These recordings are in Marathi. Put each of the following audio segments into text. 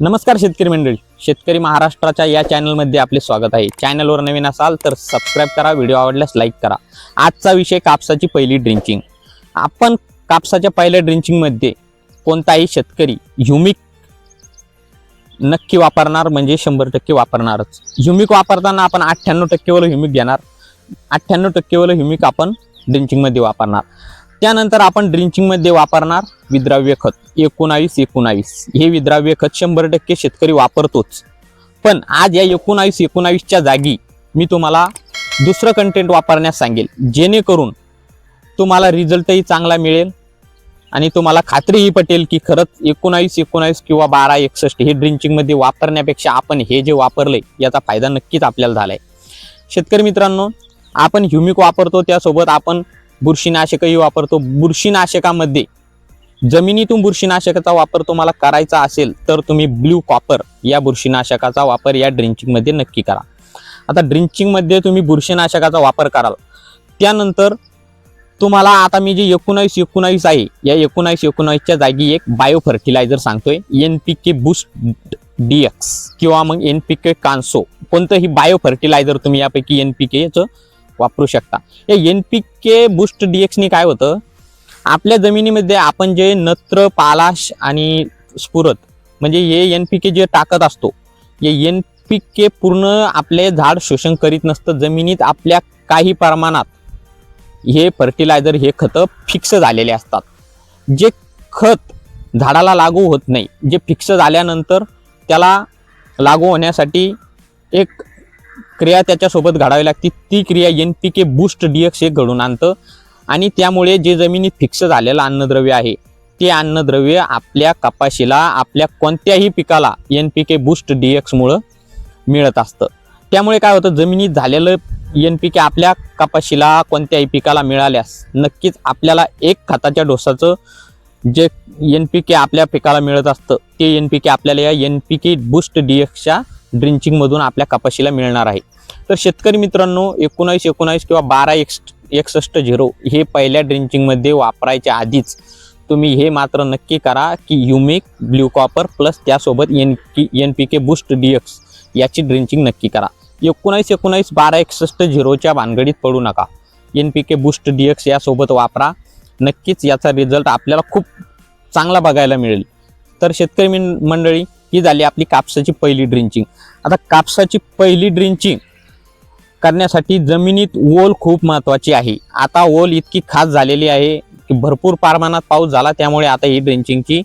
नमस्कार शेतकरी मंडळी. शेतकरी महाराष्ट्राच्या या चॅनलमध्ये आपले स्वागत आहे. चॅनलवर नवीन असाल तर सबस्क्राईब करा व्हिडिओ आवडल्यास लाईक करा. आजचा विषय कापसाची पहिली ड्रिंचिंग आपण कापसाच्या पहिल्या ड्रिंचिंगमध्ये कोणताही शेतकरी ह्युमिक नक्की वापरणार म्हणजे शंभर टक्के वापरणारच. ह्युमिक वापरताना आपण अठ्ठ्याण्णव टक्केवालं ह्युमिक घेणार. अठ्ठ्याण्णव टक्केवालं ह्युमिक आपण ड्रिंचिंगमध्ये वापरणार. त्यानंतर आपण ड्रिंचिंगमध्ये वापरणार विद्राव्य खत. एकोणावीस एकोणावीस. हे विद्राव्य खत शंभर टक्के शेतकरी वापरतोच. पण आज या एकोणावीस एकोणावीसच्या जागी मी तुम्हाला दुसरं कंटेंट वापरण्यास सांगेल. जेणेकरून तुम्हाला रिझल्टही चांगला मिळेल आणि तुम्हाला खात्रीही पटेल की खरंच एकोणावीस एकोणावीस किंवा बारा एकसष्ट हे ड्रिंचिंगमध्ये वापरण्यापेक्षा आपण हे जे वापरले याचा फायदा नक्कीच आपल्याला झाला आहे शेतकरी मित्रांनो आपण ह्युमिक वापरतो त्यासोबत आपण बुरशीनाशकही वापरतो. बुरशीनाशकामध्ये जमिनीतून बुरशीनाशकाचा वापर तुम्हाला करायचा असेल तर तुम्ही ब्ल्यू कॉपर या बुरशीनाशकाचा वापर या ड्रिंचिंगमध्ये नक्की करा. आता ड्रिंचिंगमध्ये तुम्ही बुरशीनाशकाचा वापर कराल. त्यानंतर तुम्हाला आता मी जे एकोणावीस एकोणावीस आहे या एकोणावीस एकोणावीसच्या जागी एक बायो फर्टिलायझर सांगतोय. N P K boost D X किंवा मग एन पी के कान्सो कोणतंही बायो फर्टिलायझर तुम्ही यापैकी एन पी केचं वापरू शकता. या N P K boost D एक्सनी काय होतं? आपल्या जमिनीमध्ये आपण जे नत्र पालाश आणि स्फुरत म्हणजे हे एन पी के जे टाकत असतो हे एन पी के पूर्ण आपले झाड शोषण करीत नसतं. जमिनीत आपल्या काही प्रमाणात हे फर्टिलायझर हे खतं फिक्स झालेले असतात. जे खत झाडाला लागू होत नाही जे फिक्स झाल्यानंतर त्याला लागू होण्यासाठी एक क्रिया त्याच्यासोबत घडावी लागते. ती क्रिया N P K boost DX हे घडून आणतं. आणि त्यामुळे जे जमिनीत फिक्स झालेलं अन्नद्रव्य आहे ते अन्नद्रव्य आपल्या कपाशीला आपल्या कोणत्याही पिकाला एन पी के बूस्ट डीएक्समुळं मिळत असतं. त्यामुळे काय होतं जमिनीत झालेलं एन पी के आपल्या कपाशीला कोणत्याही पिकाला मिळाल्यास नक्कीच आपल्याला एक खताच्या डोसाचं जे एन पी के आपल्या पिकाला मिळत असतं ते एन पी के आपल्याला या एन पी के बूस्ट डीएक्सच्या ड्रिंचिंगमधून आपल्या कपाशीला मिळणार आहे. तर शेतकरी मित्रांनो एकोणावीस एकोणावीस किंवा बारा एक्स एकसष्ट झिरो हे पहिल्या ड्रिंचिंगमध्ये वापरायच्या आधीच तुम्ही हे मात्र नक्की करा की युमिक ब्ल्यू कॉपर प्लस त्यासोबत N P N P K boost D X याची ड्रिंचिंग नक्की करा. एकोणावीस एकोणावीस बारा एकसष्ट झिरोच्या भानगडीत पडू नका. N P K boost D X यासोबत वापरा. नक्कीच याचा रिझल्ट आपल्याला खूप चांगला बघायला मिळेल. तर शेतकरी मिन- मंडळी ही झाली आपली कापसाची पहिली ड्रिंचिंग. आता कापसाची पहिली ड्रिंचिंग करण्यासाठी जमिनीत ओल खूप महत्वाची आहे. आता ओल इतकी खास झालेली आहे की भरपूर प्रमाणात पाऊस झाला त्यामुळे आता ही ड्रिंचिंगची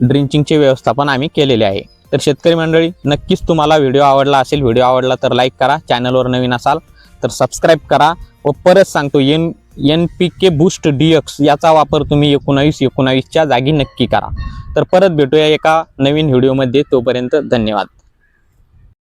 ड्रिंचिंगचे व्यवस्थापन आम्ही केलेले आहे. तर शेतकरी मंडळी नक्कीच तुम्हाला व्हिडिओ आवडला असेल व्हिडिओ आवडला तर लाईक करा चॅनलवर नवीन असाल तर सबस्क्राईब करा व परत सांगतो येऊन N P K boost D X याचा वापर तुम्ही एकोणावीस एकोणावीसच्या जागी नक्की करा. तर परत भेटूया एका नवीन व्हिडिओमध्ये. तोपर्यंत धन्यवाद.